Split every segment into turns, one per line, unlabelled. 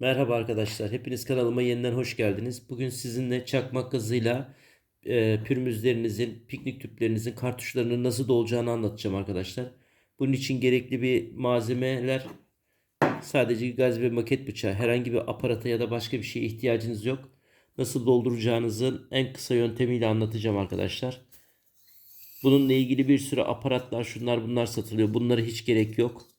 Merhaba arkadaşlar. Hepiniz kanalıma yeniden hoş geldiniz. Bugün sizinle çakmak gazıyla e, pürmüzlerinizin, piknik tüplerinizin kartuşlarının nasıl dolacağını anlatacağım arkadaşlar. Bunun için gerekli bir malzemeler sadece gaz ve maket bıçağı. Herhangi bir aparata ya da başka bir şeye ihtiyacınız yok. Nasıl dolduracağınızın en kısa yöntemiyle anlatacağım arkadaşlar. Bununla ilgili bir sürü aparatlar, şunlar bunlar satılıyor. Bunlara hiç gerek yok.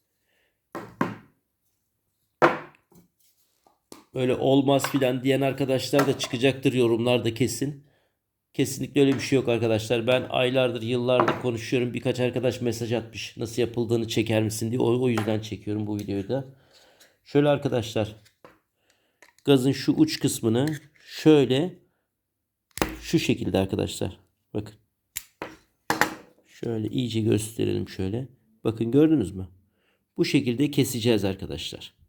Böyle olmaz filan diyen arkadaşlar da çıkacaktır yorumlarda kesin. Kesinlikle öyle bir şey yok arkadaşlar. Ben aylardır, yıllardır konuşuyorum. Birkaç arkadaş mesaj atmış. Nasıl yapıldığını çeker misin diye. O, o yüzden çekiyorum bu videoyu da. Şöyle arkadaşlar. Gazın şu uç kısmını şöyle şu şekilde arkadaşlar. Bakın. Şöyle iyice gösterelim şöyle. Bakın gördünüz mü? Bu şekilde keseceğiz arkadaşlar.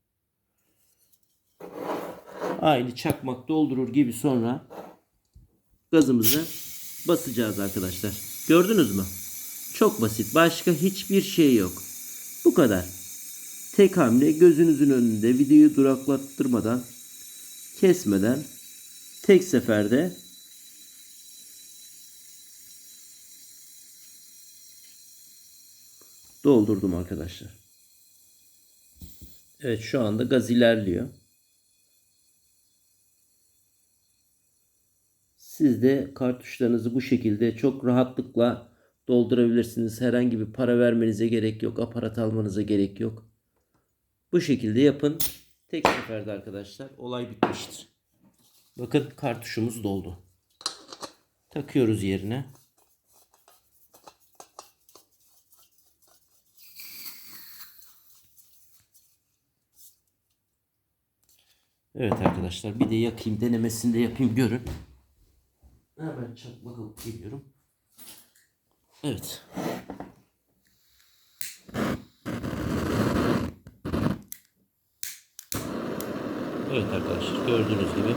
Aynı çakmak doldurur gibi sonra gazımızı basacağız arkadaşlar. Gördünüz mü? Çok basit. Başka hiçbir şey yok. Bu kadar. Tek hamle gözünüzün önünde videoyu duraklattırmadan kesmeden tek seferde doldurdum arkadaşlar. Evet şu anda gaz ilerliyor. Siz de kartuşlarınızı bu şekilde çok rahatlıkla doldurabilirsiniz. Herhangi bir para vermenize gerek yok. Aparat almanıza gerek yok. Bu şekilde yapın. Tek seferde arkadaşlar olay bitmiştir. Bakın kartuşumuz doldu. Takıyoruz yerine. Evet arkadaşlar bir de yakayım denemesini de yapayım görün. Hemen çakmak alıp geliyorum. Evet. Evet arkadaşlar gördüğünüz gibi.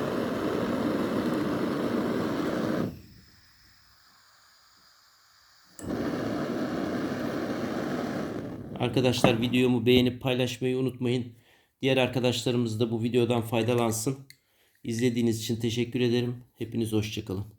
Arkadaşlar videomu beğenip paylaşmayı unutmayın. Diğer arkadaşlarımız da bu videodan faydalansın. İzlediğiniz için teşekkür ederim. Hepiniz hoşçakalın.